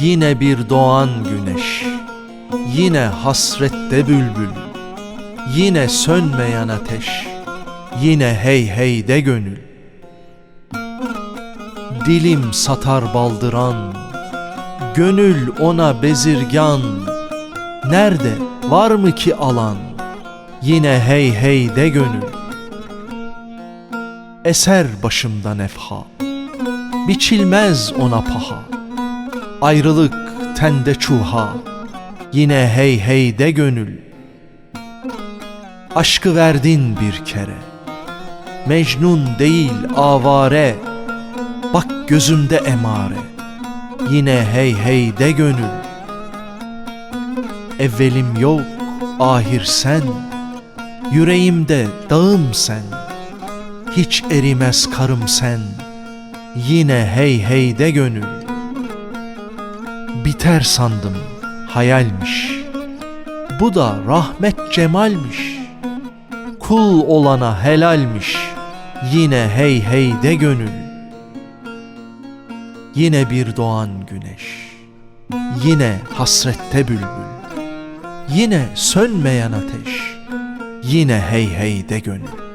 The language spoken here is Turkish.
Yine bir doğan güneş Yine hasrette bülbül Yine sönmeyen ateş Yine hey hey de gönül. Dilim satar baldıran Gönül ona bezirgan. Nerede var mı ki alan? Yine hey hey de gönül. Eser başımdan efha Biçilmez ona paha Ayrılık tende çuha. Yine hey hey de gönül. Aşkı verdin bir kere. Mecnun değil avare. Bak gözümde emare. Yine hey hey de gönül. Evvelim yok ahir sen. Yüreğimde dağım sen. Hiç erimez karım sen. Yine hey hey de gönül Biter sandım hayalmiş. Bu da rahmet cemalmiş Kul olana helalmiş. Yine hey hey de gönül. Yine bir doğan güneş Yine hasrette bülbül. Yine sönmeyen ateş Yine hey hey de gönül